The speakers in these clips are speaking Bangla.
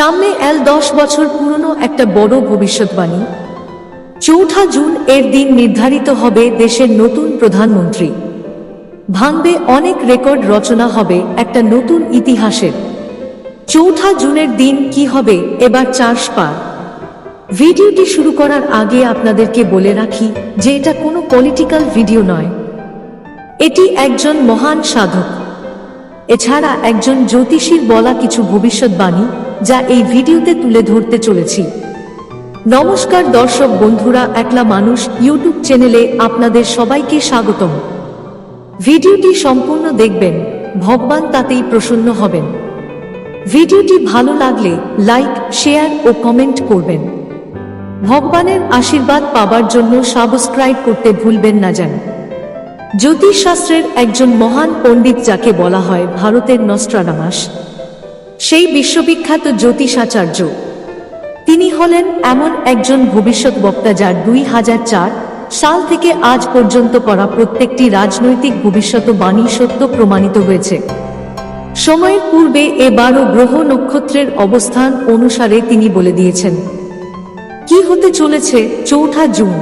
সামনে এল দশ বছর পুরনো একটা বড় ভবিষ্যৎবাণী। চৌঠা জুন এর দিন নির্ধারিত হবে দেশের নতুন প্রধানমন্ত্রী। ভাঙবে অনেক রেকর্ড রচনা হবে একটা নতুন ইতিহাসের। চৌঠা জুনের দিন কি হবে এবার চার্জ পার। ভিডিওটি শুরু করার আগে আপনাদেরকে বলে রাখি যে এটা কোনো পলিটিক্যাল ভিডিও নয়। এটি একজন মহান সাধক। এছাড়া একজন জ্যোতিষীর বলা কিছু ভবিষ্যৎবাণী যা এই ভিডিওতে তুলে ধরতে চলেছি। নমস্কার দর্শক বন্ধুরা, একলা মানুষ ইউটিউব চ্যানেলে আপনাদের সবাইকে স্বাগতম। ভিডিওটি সম্পূর্ণ দেখবেন, ভগবান তাতেই প্রসন্ন হবেন। ভিডিওটি ভালো লাগলে লাইক, শেয়ার ও কমেন্ট করবেন। ভগবানের আশীর্বাদ পাবার জন্য সাবস্ক্রাইব করতে ভুলবেন না যেন। জ্যোতিষশাস্ত্রের একজন মহান পণ্ডিত যাকে বলা হয় ভারতের নস্ট্রাডামাস সেই বিশ্ববিখ্যাত জ্যোতিষাচার্য। তিনি হলেন এমন একজন ভবিষ্যৎ বক্তা যার দুই হাজার চার সাল থেকে আজ পর্যন্ত করা প্রত্যেকটি রাজনৈতিক ভবিষ্যৎবাণী সত্য প্রমাণিত হয়েছে। সময়ের পূর্বে এবারও গ্রহ নক্ষত্রের অবস্থান অনুসারে তিনি বলে দিয়েছেন, কি হতে চলেছে চৌঠা জুন?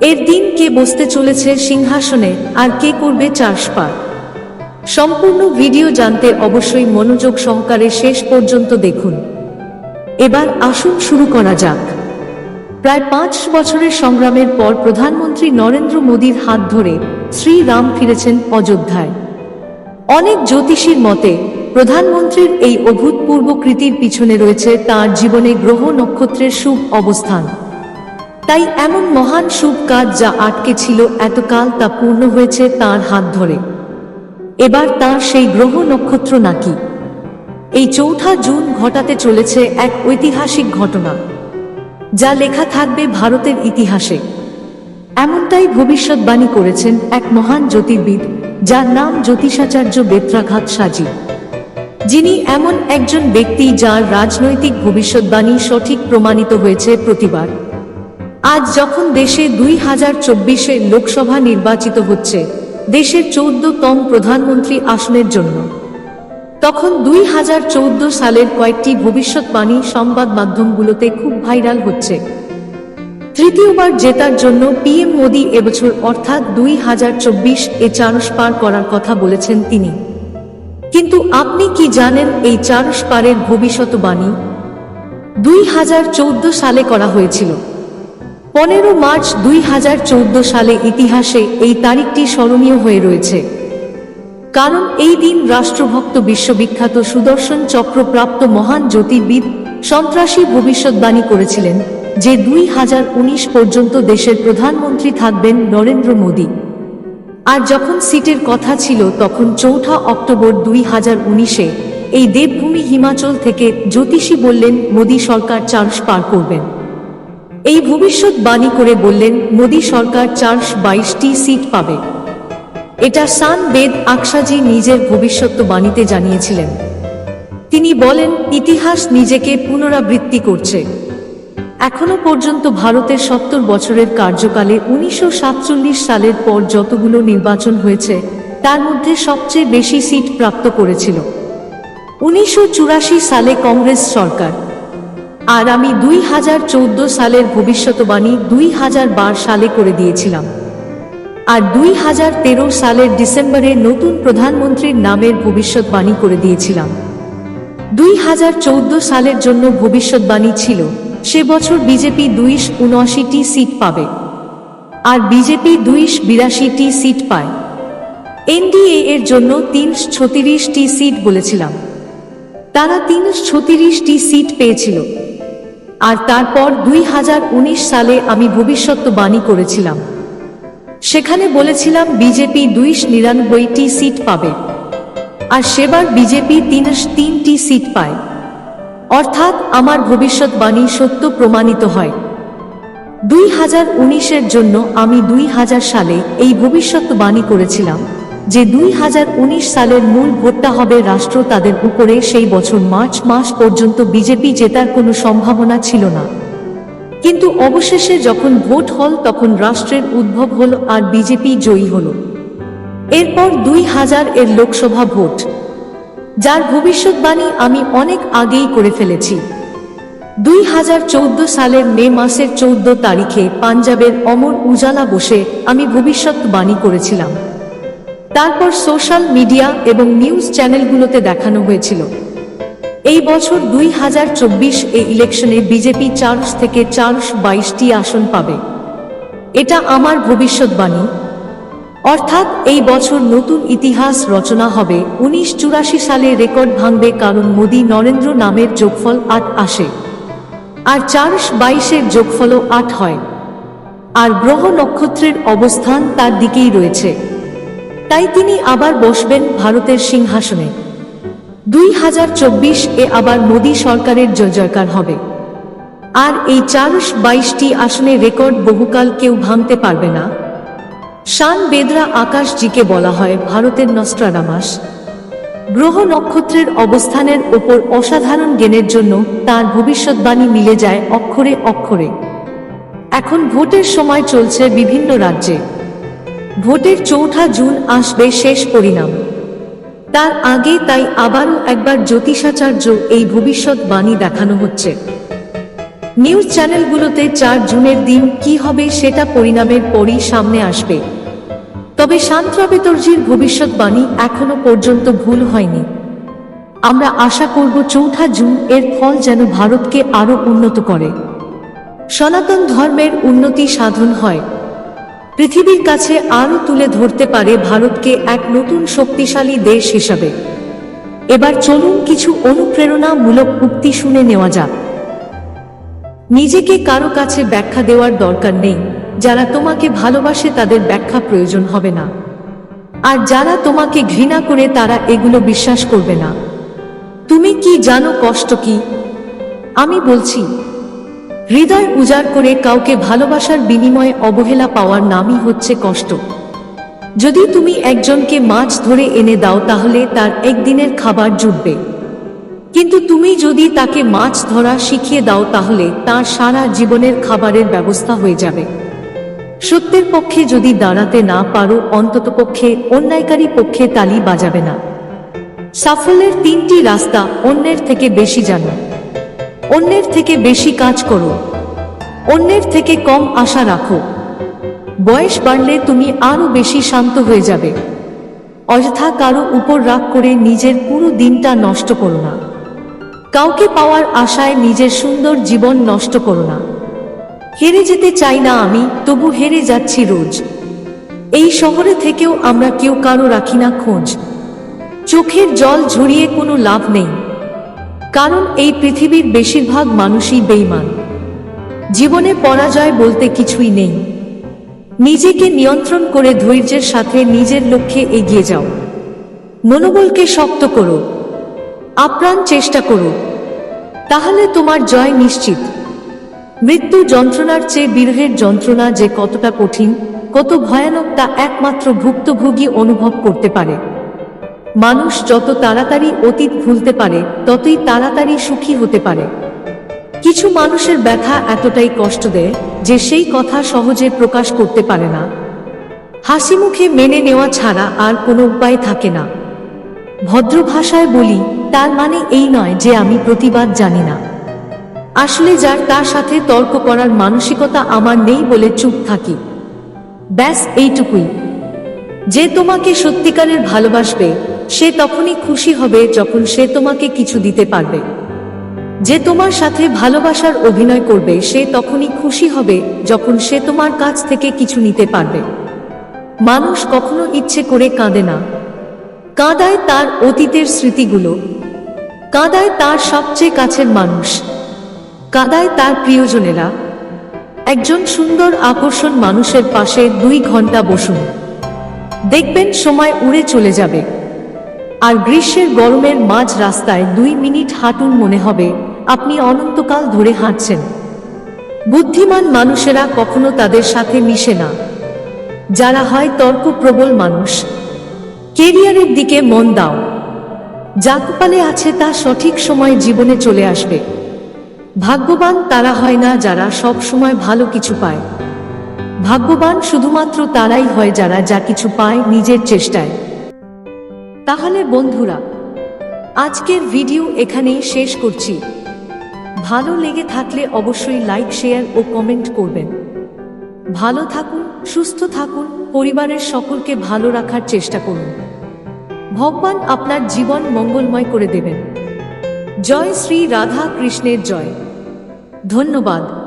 এর দিন কে বসতে চলেছে সিংহাসনে আর কে করবে চাষপার সম্পূর্ণ ভিডিও জানতে অবশ্যই মনোযোগ সহকারে শেষ পর্যন্ত দেখুন। এবার আসুন শুরু করা যাক। প্রায় পাঁচ বছরের সংগ্রামের পর প্রধানমন্ত্রী নরেন্দ্র মোদীর হাত ধরে শ্রীরাম ফিরেছেন অযোধ্যায়। অনেক জ্যোতিষীর মতে, প্রধানমন্ত্রীর এই অভূতপূর্ব কৃতির পিছনে রয়েছে তার জীবনে গ্রহ নক্ষত্রের শুভ অবস্থান। তাই এমন মহান শুভ কাজ যা আটকে ছিল এতকাল তা পূর্ণ হয়েছে তার হাত ধরে। এবার তার সেই গ্রহ নক্ষত্র নাকি? এই চৌঠা জুন ঘটাতে চলেছে এক ঐতিহাসিক ঘটনা, যা লেখা থাকবে ভারতের ইতিহাসে। এমনটাই ভবিষ্যৎবাণী করেছেন এক মহান জ্যোতির্বিদ, যার নাম জ্যোতিষাচার্য বেত্রাঘাত সাজি। যিনি এমন একজন ব্যক্তি যার রাজনৈতিক ভবিষ্যৎবাণী সঠিক প্রমাণিত হয়েছে প্রতিবার। আজ যখন দেশে দুই হাজার চব্বিশে লোকসভা নির্বাচিত হচ্ছে দেশের চৌদ্দতম প্রধানমন্ত্রী আসনের জন্য। তখন দুই হাজার চৌদ্দ সালের কয়েকটি ভবিষ্যৎবাণী সংবাদ মাধ্যমগুলোতে খুব ভাইরাল হচ্ছে। তৃতীয়বার জেতার জন্য পিএম মোদী এবছর অর্থাৎ দুই হাজার চব্বিশ এ চারস পার করার কথা বলেছেন তিনি। কিন্তু আপনি কি জানেন এই চারস পারের ভবিষ্যৎবাণী? দুই হাজার চৌদ্দ সালে করা হয়েছিল। পনেরো মার্চ দুই হাজার চৌদ্দ সালে ইতিহাসে এই তারিখটি স্মরণীয় হয়ে রয়েছে। কারণ এই দিন রাষ্ট্রভক্ত বিশ্ববিখ্যাত সুদর্শন চক্রপ্রাপ্ত মহান জ্যোতির্বিদ সন্ত্রাসী ভবিষ্যৎবাণী করেছিলেন, যে দুই হাজার উনিশ পর্যন্ত দেশের প্রধানমন্ত্রী থাকবেন নরেন্দ্র মোদী। আর যখন সিটের কথা ছিল, তখন চৌঠা অক্টোবর দুই হাজার উনিশে এই দেবভূমি হিমাচল থেকে জ্যোতিষী বললেন, মোদী সরকার চার্জ পার করবেন। এই ভবিষ্যৎবাণী করে বললেন, মোদী সরকার চার্জ বাইশটি সিট পাবে। এটা সান বেদ আকসাজি নিজের ভবিষ্যৎবাণীতে জানিয়েছিলেন। তিনি বলেন, ইতিহাস নিজেকে পুনরাবৃত্তি করছে। এখনও পর্যন্ত ভারতের সত্তর বছরের কার্যকালে উনিশশো সাতচল্লিশ সালের পর যতগুলো নির্বাচন হয়েছে, তার মধ্যে সবচেয়ে বেশি সিট প্রাপ্ত করেছিল। উনিশশো চুরাশি সালে কংগ্রেস সরকার আর আমি দুই হাজার চৌদ্দ সালের ভবিষ্যৎবাণী দুই হাজার বার সালে করে দিয়েছিলাম। আর দুই হাজার তেরো সালের ডিসেম্বরে নতুন প্রধানমন্ত্রীর নামের ভবিষ্যৎবাণী করে দিয়েছিলাম। দুই হাজার চৌদ্দ সালের জন্য ভবিষ্যৎবাণী ছিল, সে বছর বিজেপি দুইশ উনআশিটি সিট পাবে। আর বিজেপি দুইশ বিরাশিটি সিট পায়। এনডিএ এর জন্য তিনশ ছত্রিশটি সিট বলেছিলাম। তারা তিনশ ছত্রিশটি সিট পেয়েছিল। আর তারপর দুই হাজার উনিশ সালে আমি ভবিষ্যৎবাণী করেছিলাম। সেখানে বলেছিলাম বিজেপি দুইশ নিরানব্বইটি সিট পাবে। আর সেবার বিজেপি তিনশ তিনটি সিট পায়। অর্থাৎ আমার ভবিষ্যৎবাণী সত্য প্রমাণিত হয়। দুই হাজার উনিশের জন্য আমি দুই হাজার সালে এই ভবিষ্যৎবাণী করেছিলাম। যে দুই হাজার উনিশ সালের মূল ভোটটা হবে রাষ্ট্র তাদের উপরে, সেই বছর মার্চ মাস পর্যন্ত বিজেপি জেতার কোনো সম্ভাবনা ছিল না। কিন্তু অবশেষে যখন ভোট হল, তখন রাষ্ট্রের উদ্ভব হল আর বিজেপি জয়ী হল। এরপর দুই হাজার এর লোকসভা ভোট, যার ভবিষ্যৎবাণী আমি অনেক আগেই করে ফেলেছি। দুই হাজার চৌদ্দ সালের মে মাসের চৌদ্দ তারিখে পাঞ্জাবের অমর উজালা বসে আমি ভবিষ্যৎবাণী করেছিলাম। তারপর সোশ্যাল মিডিয়া এবং নিউজ চ্যানেলগুলোতে দেখানো হয়েছিল। এই বছর দুই হাজার চব্বিশ এ ইলেকশনে বিজেপি চারশ থেকে চারশ বাইশটি আসন পাবে। এটা আমার ভবিষ্যৎবাণী। অর্থাৎ এই বছর নতুন ইতিহাস রচনা হবে। উনিশ চুরাশি সালে রেকর্ড ভাঙবে কারণ মোদী নরেন্দ্র নামের যোগফল আট আসে। আর চারশ বাইশের যোগফলও আট হয়। আর গ্রহ নক্ষত্রের অবস্থান তার দিকেই রয়েছে। তাই তিনি আবার বসবেন ভারতের সিংহাসনে। দুই হাজার চব্বিশ এ আবার মোদী সরকারের জয় জয়কার হবে। আর এই চারশ বাইশটি আসনে রেকর্ড বহুকাল কেউ ভাঙতে পারবে না। শান বেদরা আকাশজিকে বলা হয় ভারতের নস্ট্রাডামাস। গ্রহ নক্ষত্রের অবস্থানের ওপর অসাধারণ জ্ঞানের জন্য তার ভবিষ্যৎবাণী মিলে যায় অক্ষরে অক্ষরে। এখন ভোটের সময় চলছে বিভিন্ন রাজ্যে। ভোটের চৌঠা জুন আসবে শেষ পরিণাম। তার আগে তাই আবারও একবার জ্যোতিষাচার্য এই ভবিষ্যৎবাণী দেখানো হচ্ছে। নিউজ চ্যানেলগুলোতে চার জুনের দিন কি হবে সেটা পরিণামের পরই সামনে আসবে। তবে শান্ত্রাবেতর্জির ভবিষ্যৎবাণী এখনও পর্যন্ত ভুল হয়নি। আমরা আশা করব চৌঠা জুন এর ফল যেন ভারতকে আরও উন্নত করে। সনাতন ধর্মের উন্নতি সাধন হয়। পৃথিবীর কাছে আরও তুলে ধরতে পারে ভারতকে এক নতুন শক্তিশালী দেশ হিসাবে। এবার চলুন কিছু অনুপ্রেরণামূলক উক্তি শুনে নেওয়া যাক। নিজেকে কারও কাছে ব্যাখ্যা দেওয়ার দরকার নেই। যারা তোমাকে ভালোবাসে তাদের ব্যাখ্যা প্রয়োজন হবে না। আর যারা তোমাকে ঘৃণা করে তারা এগুলো বিশ্বাস করবে না। তুমি কি জানো কষ্ট কি? আমি বলছি হৃদয় উজাড় করে কাউকে ভালোবাসার বিনিময়ে অবহেলা পাওয়ার নামই হচ্ছে কষ্ট। যদি তুমি একজনকে মাছ ধরে এনে দাও, তাহলে তার একদিনের খাবার জুটবে। কিন্তু তুমি যদি তাকে মাছ ধরা শিখিয়ে দাও, তাহলে তার সারা জীবনের খাবারের ব্যবস্থা হয়ে যাবে। সত্যের পক্ষে যদি দাঁড়াতে না পারো, অন্তত পক্ষে অন্যায়কারী পক্ষে তালি বাজাবে না। সাফল্যের তিনটি রাস্তা অন্যের থেকে বেশি জানো। অন্যের থেকে বেশি কাজ করো। অন্যের থেকে কম আশা রাখো। বয়স বাড়লে তুমি আরও বেশি শান্ত হয়ে যাবে। অযথা কারও উপর রাগ করে নিজের পুরো দিনটা নষ্ট করো না। কাউকে পাওয়ার আশায় নিজের সুন্দর জীবন নষ্ট করো না। হেরে যেতে চাই না আমি, তবু হেরে যাচ্ছি রোজ। এই শহরে থেকেও আমরা কেউ কারও রাখি না খোঁজ। চোখের জল ঝরিয়ে কোনো লাভ নেই। কারণ এই পৃথিবীর বেশিরভাগ মানুষই বেইমান জীবনে পরাজয় বলতে কিছুই নেই। নিজেকে নিয়ন্ত্রণ করে ধৈর্যের সাথে নিজের লক্ষ্যে এগিয়ে যাও। মনোবলকে শক্ত করো। আপ্রাণ চেষ্টা করো। তাহলে তোমার জয় নিশ্চিত। মৃত্যু যন্ত্রণার চেয়ে বিরহের যন্ত্রণা যে কতটা কঠিন, কত ভয়ানক তা একমাত্র ভুক্তভোগী অনুভব করতে পারে। মানুষ যত তাড়াতাড়ি অতীত ভুলতে পারে, ততই তাড়াতাড়ি সুখী হতে পারে। কিছু মানুষের ব্যথা এতটাই কষ্ট দেয় যে সেই কথা সহজে প্রকাশ করতে পারে না। হাসি মুখে মেনে নেওয়া ছাড়া আর কোনো উপায় থাকে না। ভদ্র ভাষায় বলি, তার মানে এই নয় যে আমি প্রতিবাদ জানি না। আসলে যার তার সাথে তর্ক করার মানসিকতা আমার নেই বলে চুপ থাকি। ব্যাস, এইটুকুই। যে তোমাকে সত্যিকারের ভালোবাসবে সে তখনই খুশি হবে যখন সে তোমাকে কিছু দিতে পারবে। যে তোমার সাথে ভালোবাসার অভিনয় করবে, সে তখনই খুশি হবে যখন সে তোমার কাছ থেকে কিছু নিতে পারবে। মানুষ কখনো ইচ্ছে করে কাঁদে না। কাঁদায় তার অতীতের স্মৃতিগুলো। কাঁদায় তার সবচেয়ে কাছের মানুষ। কাঁদায় তার প্রিয়জনেরা। একজন সুন্দর আকর্ষণ মানুষের পাশে দুই ঘণ্টা বসুন। দেখবেন সময় উড়ে চলে যাবে। আর গ্রীষ্মের গরমের মাঝ রাস্তায় দুই মিনিট হাঁটুন মনে হবে, আপনি অনন্তকাল ধরে হাঁটছেন। বুদ্ধিমান মানুষেরা কখনো তাদের সাথে মিশে না। যারা হয় তর্ক প্রবল মানুষ। কেরিয়ারের দিকে মন দাও। যা কপালে আছে তা সঠিক সময় জীবনে চলে আসবে। ভাগ্যবান তারা হয় না যারা সব সময় ভালো কিছু পায়। ভাগ্যবান শুধুমাত্র তারাই হয় যারা যা কিছু পায় নিজের চেষ্টায়। তাহলে বন্ধুরা, আজকের ভিডিও এখানেই শেষ করছি। ভালো লেগে থাকলে অবশ্যই লাইক, শেয়ার ও কমেন্ট করবেন। ভালো থাকুন, সুস্থ থাকুন, পরিবারের সকলকে ভালো রাখার চেষ্টা করুন। ভগবান আপনার জীবন মঙ্গলময় করে দেবেন। জয় শ্রী রাধা কৃষ্ণের জয়। ধন্যবাদ।